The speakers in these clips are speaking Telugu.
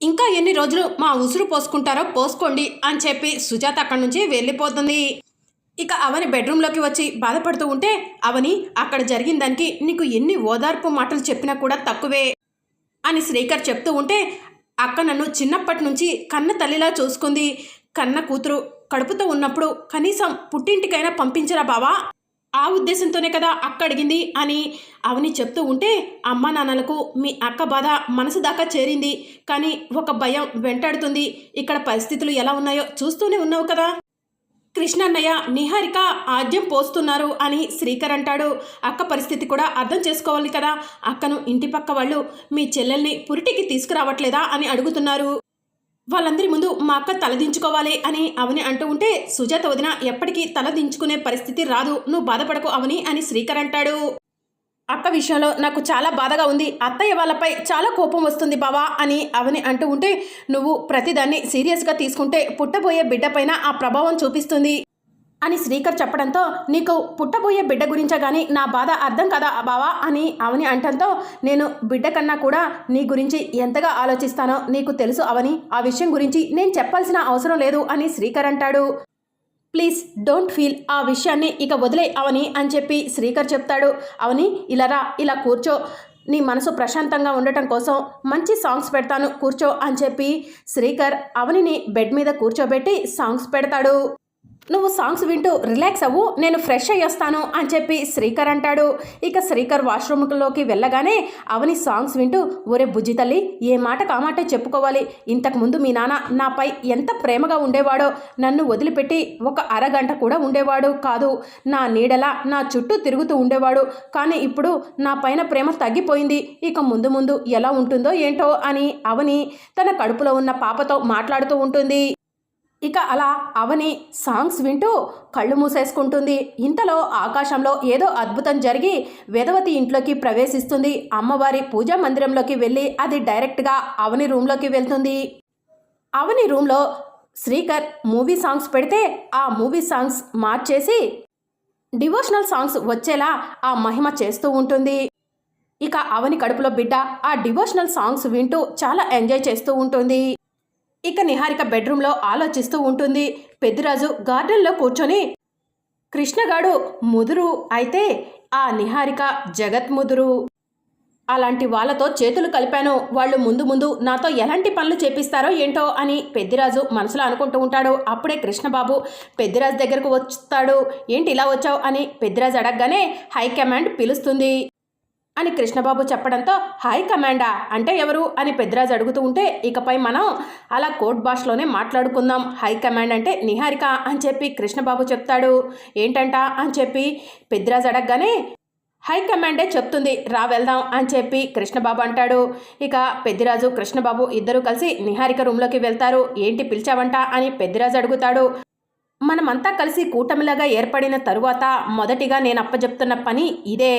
ఇంకా ఎన్ని రోజులు మా ఉసురు పోసుకుంటారో పోసుకోండి అని చెప్పి సుజాత అక్కడి నుంచి వెళ్ళిపోతుంది. ఇక అవని బెడ్రూమ్లోకి వచ్చి బాధపడుతూ ఉంటే అవని అక్కడ జరిగిన దానికి నీకు ఎన్ని ఓదార్పు మాటలు చెప్పినా కూడా తక్కువే అని శ్రీకర్ చెప్తూ ఉంటే అక్క నన్ను చిన్నప్పటి నుంచి కన్న తల్లిలా చూసుకుంది. కన్న కూతురు కడుపుతో ఉన్నప్పుడు కనీసం పుట్టింటికైనా పంపించరా బావా? ఆ ఉద్దేశంతోనే కదా అక్క అడిగింది అని అవని చెప్తూ ఉంటే అమ్మ నాన్నలకు మీ అక్క బాధ మనసు దాకా చేరింది. కానీ ఒక భయం వెంటాడుతుంది. ఇక్కడ పరిస్థితులు ఎలా ఉన్నాయో చూస్తూనే ఉన్నావు కదా. కృష్ణన్నయ్య నిహారిక ఆద్యం పోస్తున్నారు అని శ్రీకర్ అంటాడు. అక్క పరిస్థితి కూడా అర్థం చేసుకోవాలి కదా. అక్కను ఇంటి పక్క వాళ్ళు మీ చెల్లెల్ని పురిటికి తీసుకురావట్లేదా అని అడుగుతున్నారు. వాళ్ళందరి ముందు మా అక్క తలదించుకోవాలి అని అవని అంటూ ఉంటే సుజాత వదిన ఎప్పటికీ తలదించుకునే పరిస్థితి రాదు నువ్వు బాధపడకు అవని అని శ్రీకర్ అంటాడు. అక్క విషయంలో నాకు చాలా బాధగా ఉంది. అత్తయ్య వాళ్ళపై చాలా కోపం వస్తుంది బావా అని అవని అంటూ ఉంటే నువ్వు ప్రతిదాన్ని సీరియస్గా తీసుకుంటే పుట్టబోయే బిడ్డపైన ఆ ప్రభావం చూపిస్తుంది. అని శ్రీకర్ చెప్పడంతో నీకు పుట్టబోయే బిడ్డ గురించే కానీ నా బాధ అర్థం కదా బావా? అని అవని అంటంతో నేను బిడ్డ కన్నా కూడా నీ గురించి ఎంతగా ఆలోచిస్తానో నీకు తెలుసు అవని ఆ విషయం గురించి నేను చెప్పాల్సిన అవసరం లేదు అని శ్రీకర్ అంటాడు. ప్లీజ్ డోంట్ ఫీల్ ఆ విషయాన్ని ఇక వదిలే అవని అని చెప్పి శ్రీకర్ చెప్తాడు. అవని ఇలా రా ఇలా కూర్చో. నీ మనసు ప్రశాంతంగా ఉండటం కోసం మంచి సాంగ్స్ పెడతాను కూర్చో అని చెప్పి శ్రీకర్ అవనిని బెడ్ మీద కూర్చోబెట్టి సాంగ్స్ పెడతాడు. నువ్వు సాంగ్స్ వింటూ రిలాక్స్ అవ్వు నేను ఫ్రెష్ అయ్యొస్తాను అని చెప్పి శ్రీకర్ అంటాడు. ఇక శ్రీకర్ వాష్రూమ్లోకి వెళ్ళగానే అవని సాంగ్స్ వింటూ ఒరే బుజ్జి తల్లి ఏ మాట కామాట చెప్పుకోవాలి. ఇంతకు ముందు మీ నాన్న నాపై ఎంత ప్రేమగా ఉండేవాడో నన్ను వదిలిపెట్టి ఒక అరగంట కూడా ఉండేవాడు కాదు. నా నీడలా నా చుట్టూ తిరుగుతూ ఉండేవాడు. కానీ ఇప్పుడు నా పైన ప్రేమ తగ్గిపోయింది. ఇక ముందు ముందు ఎలా ఉంటుందో ఏంటో అని అవని తన కడుపులో ఉన్న పాపతో మాట్లాడుతూ ఉంటుంది. ఇక అలా అవని సాంగ్స్ వింటూ కళ్ళు మూసేసుకుంటుంది. ఇంతలో ఆకాశంలో ఏదో అద్భుతం జరిగి వేదవతి ఇంట్లోకి ప్రవేశిస్తుంది. అమ్మవారి పూజా మందిరంలోకి వెళ్ళి అది డైరెక్ట్గా అవని రూమ్లోకి వెళ్తుంది. అవని రూమ్లో శ్రీకర్ మూవీ సాంగ్స్ పెడితే ఆ మూవీ సాంగ్స్ మార్చేసి డివోషనల్ సాంగ్స్ వచ్చేలా ఆ మహిమ చేస్తూ ఉంటుంది. ఇక అవని కడుపులో బిడ్డ ఆ డివోషనల్ సాంగ్స్ వింటూ చాలా ఎంజాయ్ చేస్తూ ఉంటుంది. ఇక నిహారిక బెడ్రూమ్లో ఆలోచిస్తూ ఉంటుంది. పెద్దిరాజు గార్డెన్లో కూర్చొని కృష్ణగాడు ముదురు అయితే ఆ నిహారిక జగత్ ముదురు. అలాంటి వాళ్ళతో చేతులు కలిపాను. వాళ్ళు ముందు ముందు నాతో ఎలాంటి పనులు చేపిస్తారో ఏంటో అని పెద్దిరాజు మనసులో అనుకుంటూ ఉంటాడు. అప్పుడే కృష్ణబాబు పెద్దిరాజు దగ్గరకు వస్తాడు. ఏంటి ఇలా వచ్చావు? అని పెద్దిరాజు అడగగానే హైకమాండ్ పిలుస్తుంది. అని కృష్ణబాబు చెప్పడంతో హాయ్ కమాండా అంటే ఎవరు అని పెద్దరాజు అడుగుతూ ఉంటే ఇకపై మనం అలా కోర్ట్ భాషలోనే మాట్లాడుకుందాం. హై కమాండ్ అంటే నిహారిక అని చెప్పి కృష్ణబాబు చెప్తాడు. ఏంటంట అని చెప్పి పెద్దరాజు అడగగానే హై కమాండే చెప్తుంది రా వెళ్దాం అని చెప్పి కృష్ణబాబు అంటాడు. ఇక పెద్దిరాజు కృష్ణబాబు ఇద్దరు కలిసి నిహారిక రూమ్లోకి వెళ్తారు. ఏంటి పిలిచావంట అని పెద్దిరాజు అడుగుతాడు. మనమంతా కలిసి కూటమిలాగా ఏర్పడిన తరువాత మొదటిగా నేను అప్పచెప్తున్న పని ఇదే.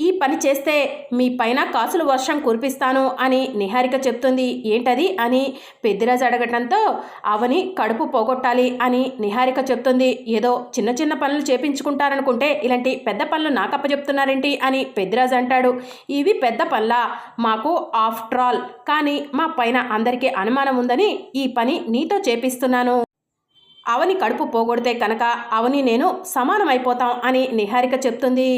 ఈ పని చేస్తే మీ పైన కాసులు వర్షం కురిపిస్తాను అని నిహారిక చెప్తుంది. ఏంటది? అని పెద్దిరాజు అడగటంతో అవని కడుపు పోగొట్టాలి అని నిహారిక చెప్తుంది. ఏదో చిన్న చిన్న పనులు చేపించుకుంటారనుకుంటే ఇలాంటి పెద్ద పనులు నాకప్ప చెప్తున్నారేంటి అని పెద్దిరాజు అంటాడు. ఇవి పెద్ద పనులా? మాకు ఆఫ్టర్ ఆల్. కానీ మా పైన అందరికీ అనుమానం ఉందని ఈ పని నీతో చేపిస్తున్నాను. అవని కడుపు పోగొడితే కనుక అవని నేను సమానమైపోతాం అని నిహారిక చెప్తుంది.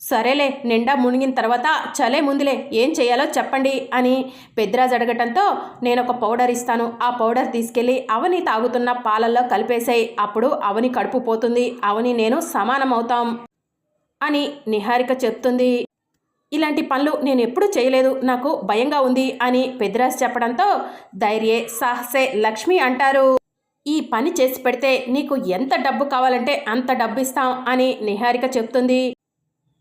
సరేలే నిండా మునిగిన తర్వాత చలే ముందులే ఏం చేయాలో చెప్పండి అని పెద్దిరాజు అడగటంతో నేను ఒక పౌడర్ ఇస్తాను. ఆ పౌడర్ తీసుకెళ్ళి అవని తాగుతున్న పాలల్లో కలిపేశాయి అప్పుడు అవని కడుపు పోతుంది అవని నేను సమానమవుతాం అని నిహారిక చెప్తుంది. ఇలాంటి పనులు నేను ఎప్పుడూ చేయలేదు నాకు భయంగా ఉంది అని పెద్దిరాజు చెప్పడంతో ధైర్యే సాహసే లక్ష్మి అంటారు. ఈ పని చేసి పెడితే నీకు ఎంత డబ్బు కావాలంటే అంత డబ్బు ఇస్తాం అని నిహారిక చెప్తుంది.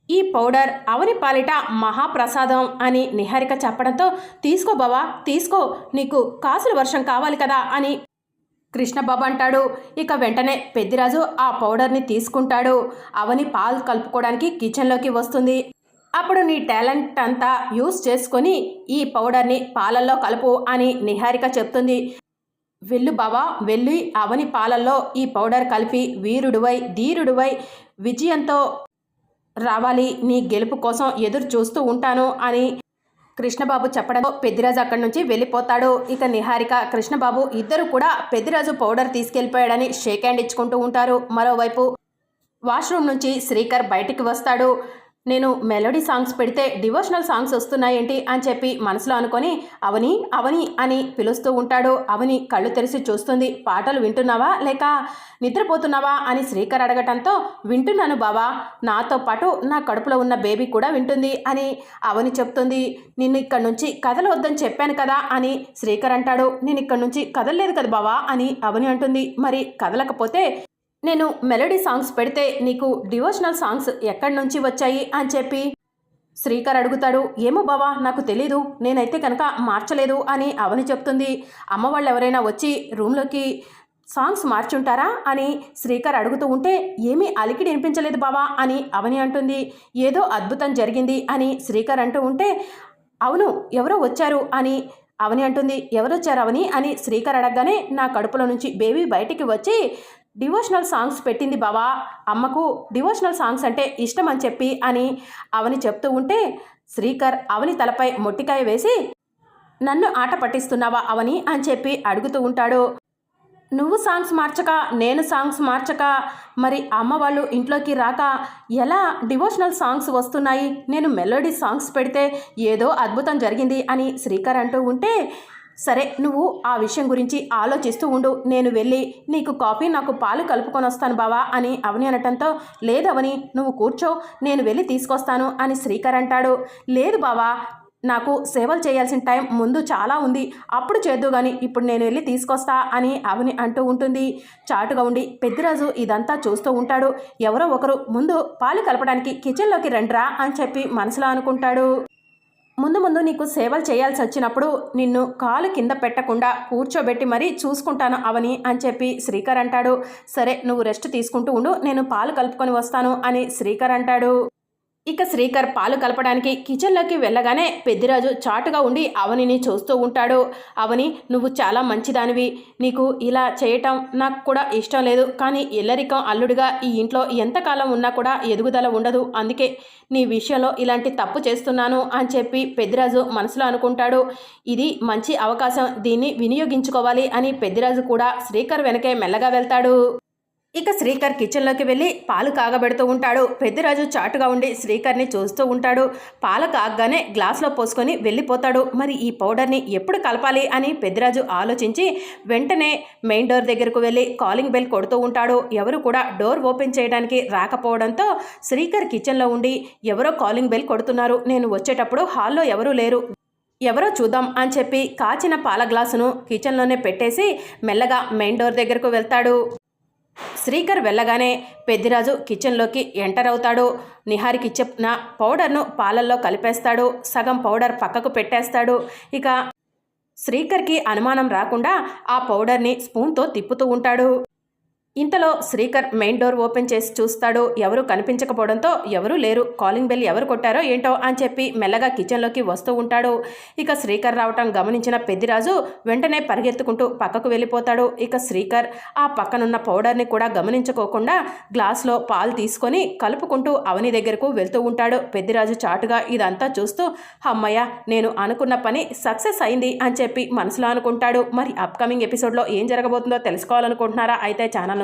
ఈ పౌడర్ అవని పాలిట మహాప్రసాదం అని నిహారిక చెప్పడంతో తీసుకో బావా తీసుకో నీకు కాసుల వర్షం కావాలి కదా అని కృష్ణబాబు అంటాడు. ఇక వెంటనే పెద్దిరాజు ఆ పౌడర్ని తీసుకుంటాడు. అవని పాలు కలుపుకోవడానికి కిచెన్లోకి వస్తుంది. అప్పుడు నీ టాలెంట్ అంతా యూస్ చేసుకొని ఈ పౌడర్ని పాలల్లో కలుపు అని నిహారిక చెప్తుంది. వెళ్ళు బావా వెళ్ళి అవని పాలల్లో ఈ పౌడర్ కలిపి వీరుడువై ధీరుడువై విజయంతో రావాలి నీ గెలుపు కోసం ఎదురు చూస్తూ ఉంటాను అని కృష్ణబాబు చెప్పడంతో పెద్దిరాజు అక్కడి నుంచి వెళ్ళిపోతాడు. ఇక నిహారిక కృష్ణబాబు ఇద్దరు కూడా పెద్దిరాజు పౌడర్ తీసుకెళ్ళిపోయాడని షేక్ హ్యాండ్ ఇచ్చుకుంటూ ఉంటారు. మరోవైపు వాష్రూమ్ నుంచి శ్రీకర్ బయటికి వస్తాడు. నేను మెలోడీ సాంగ్స్ పెడితే డివోషనల్ సాంగ్స్ వస్తున్నాయేంటి అని చెప్పి మనసులో అనుకొని అవని అవని అని పిలుస్తూ ఉంటాడు. అవని కళ్ళు తెరిచి చూస్తుంది. పాటలు వింటున్నావా లేక నిద్రపోతున్నావా అని శ్రీకర్ అడగటంతో వింటున్నాను బావా నాతో పాటు నా కడుపులో ఉన్న బేబీ కూడా వింటుంది అని అవని చెప్తుంది. నిన్ను ఇక్కడ నుంచి కదలవద్దని చెప్పాను కదా అని శ్రీకర్ అంటాడు. నేను ఇక్కడ నుంచి కదలలేదు కదా బావా అని అవని అంటుంది. మరి కదలకపోతే నేను మెలోడీ సాంగ్స్ పెడితే నీకు డివోషనల్ సాంగ్స్ ఎక్కడి నుంచి వచ్చాయి అని చెప్పి? శ్రీకర్ అడుగుతాడు ఏమో బావా నాకు తెలీదు నేనైతే కనుక మార్చలేదు అని అవని చెప్తుంది. అమ్మ వాళ్ళు ఎవరైనా వచ్చి రూమ్లోకి సాంగ్స్ మార్చుంటారా అని శ్రీకర్ అడుగుతూ ఉంటే ఏమీ అలికిడి వినిపించలేదు బావా అని అవని అంటుంది. ఏదో అద్భుతం జరిగింది అని శ్రీకర్ అంటూ ఉంటే అవును ఎవరో వచ్చారు అని అవని అంటుంది. ఎవరొచ్చారు అవని? అని శ్రీకర్ అడగగానే నా కడుపులో నుంచి బేబీ బయటికి వచ్చి డివోషనల్ సాంగ్స్ పెట్టింది బావా. అమ్మకు డివోషనల్ సాంగ్స్ అంటే ఇష్టం అని చెప్పి అని అవని చెప్తూ ఉంటే శ్రీకర్ అవని తలపై మొట్టికాయ వేసి నన్ను ఆట పట్టిస్తున్నావా అవని? అని చెప్పి అడుగుతూ ఉంటాడు. నువ్వు సాంగ్స్ మార్చక నేను సాంగ్స్ మార్చక మరి అమ్మ వాళ్ళు ఇంట్లోకి రాక ఎలా డివోషనల్ సాంగ్స్ వస్తున్నాయి? నేను మెలోడీ సాంగ్స్ పెడితే ఏదో అద్భుతం జరిగింది అని శ్రీకర్ అంటూ ఉంటే సరే నువ్వు ఆ విషయం గురించి ఆలోచిస్తూ ఉండు. నేను వెళ్ళి నీకు కాఫీ నాకు పాలు కలుపుకొని వస్తాను బావా అని అవని అనటంతో లేదవని నువ్వు కూర్చో నేను వెళ్ళి తీసుకొస్తాను అని శ్రీకర్ అంటాడు. లేదు బావా నాకు సేవలు చేయాల్సిన టైం ముందు చాలా ఉంది. అప్పుడు చేద్దు కానీ ఇప్పుడు నేను వెళ్ళి తీసుకొస్తా అని అవని అంటూ ఉంటుంది. చాటుగా ఉండి పెద్దిరాజు ఇదంతా చూస్తూ ఉంటాడు. ఎవరో ఒకరు ముందు పాలు కలపడానికి కిచెన్లోకి రండ్రా అని చెప్పి మనసులో అనుకుంటాడు. ముందు ముందు నీకు సేవలు చేయాల్సి వచ్చినప్పుడు నిన్ను కాలు కింద పెట్టకుండా కూర్చోబెట్టి మరీ చూసుకుంటాను అవని అని చెప్పి శ్రీకర్ అంటాడు. సరే నువ్వు రెస్ట్ తీసుకుంటూ ఉండు నేను పాలు కలుపుకొని వస్తాను అని శ్రీకర్ అంటాడు. ఇక శ్రీకర్ పాలు కలపడానికి కిచెన్లోకి వెళ్ళగానే పెద్దిరాజు చాటుగా ఉండి అవనిని చూస్తూ ఉంటాడు. అవని నువ్వు చాలా మంచిదానివి. నీకు ఇలా చేయటం నాకు కూడా ఇష్టం లేదు. కానీ ఇల్లరికం అల్లుడిగా ఈ ఇంట్లో ఎంతకాలం ఉన్నా కూడా ఎదుగుదల ఉండదు. అందుకే నీ విషయంలో ఇలాంటి తప్పు చేస్తున్నాను అని చెప్పి పెద్దిరాజు మనసులో అనుకుంటాడు. ఇది మంచి అవకాశం. దీన్ని వినియోగించుకోవాలి అని పెద్దిరాజు కూడా శ్రీకర్ వెనకే మెల్లగా వెళ్తాడు. ఇక శ్రీకర్ కిచెన్లోకి వెళ్ళి పాలు కాగబెడుతూ ఉంటాడు. పెద్దిరాజు చాటుగా ఉండి శ్రీకర్ని చూస్తూ ఉంటాడు. పాలు కాగగానే గ్లాస్లో పోసుకొని వెళ్ళిపోతాడు. మరి ఈ పౌడర్ని ఎప్పుడు కలపాలి అని పెద్దిరాజు ఆలోచించి వెంటనే మెయిన్ డోర్ దగ్గరకు వెళ్ళి కాలింగ్ బెల్ కొడుతూ ఉంటాడు. ఎవరు కూడా డోర్ ఓపెన్ చేయడానికి రాకపోవడంతో శ్రీకర్ కిచెన్లో ఉండి ఎవరో కాలింగ్ బెల్ కొడుతున్నారు. నేను వచ్చేటప్పుడు హాల్లో ఎవరూ లేరు. ఎవరో చూద్దాం అని చెప్పి కాచిన పాల గ్లాసును కిచెన్లోనే పెట్టేసి మెల్లగా మెయిన్ డోర్ దగ్గరకు వెళ్తాడు. శ్రీకర్ వెళ్ళగానే పెద్దిరాజు కిచెన్లోకి ఎంటర్ అవుతాడు. నిహారికి చెప్పిన పౌడర్ను పాలల్లో కలిపేస్తాడు. సగం పౌడర్ పక్కకు పెట్టేస్తాడు. ఇక శ్రీకర్కి అనుమానం రాకుండా ఆ పౌడర్ని స్పూన్తో తిప్పుతూ ఉంటాడు. ఇంతలో శ్రీకర్ మెయిన్ డోర్ ఓపెన్ చేసి చూస్తాడు. ఎవరు కనిపించకపోవడంతో ఎవరూ లేరు. కాలింగ్ బెల్ ఎవరు కొట్టారో ఏంటో అని చెప్పి మెల్లగా కిచెన్లోకి వస్తూ ఉంటాడు. ఇక శ్రీకర్ రావటం గమనించిన పెద్దిరాజు వెంటనే పరిగెత్తుకుంటూ పక్కకు వెళ్ళిపోతాడు. ఇక శ్రీకర్ ఆ పక్కనున్న పౌడర్ని కూడా గమనించుకోకుండా గ్లాస్లో పాలు తీసుకొని కలుపుకుంటూ అవని దగ్గరకు వెళ్తూ ఉంటాడు. పెద్దిరాజు చాటుగా ఇదంతా చూస్తూ అమ్మయ్య నేను అనుకున్న పని సక్సెస్ అయింది అని చెప్పి మనసులో అనుకుంటాడు. మరి అప్కమింగ్ ఎపిసోడ్లో ఏం జరగబోతుందో తెలుసుకోవాలనుకుంటున్నారా? అయితే ఛానల్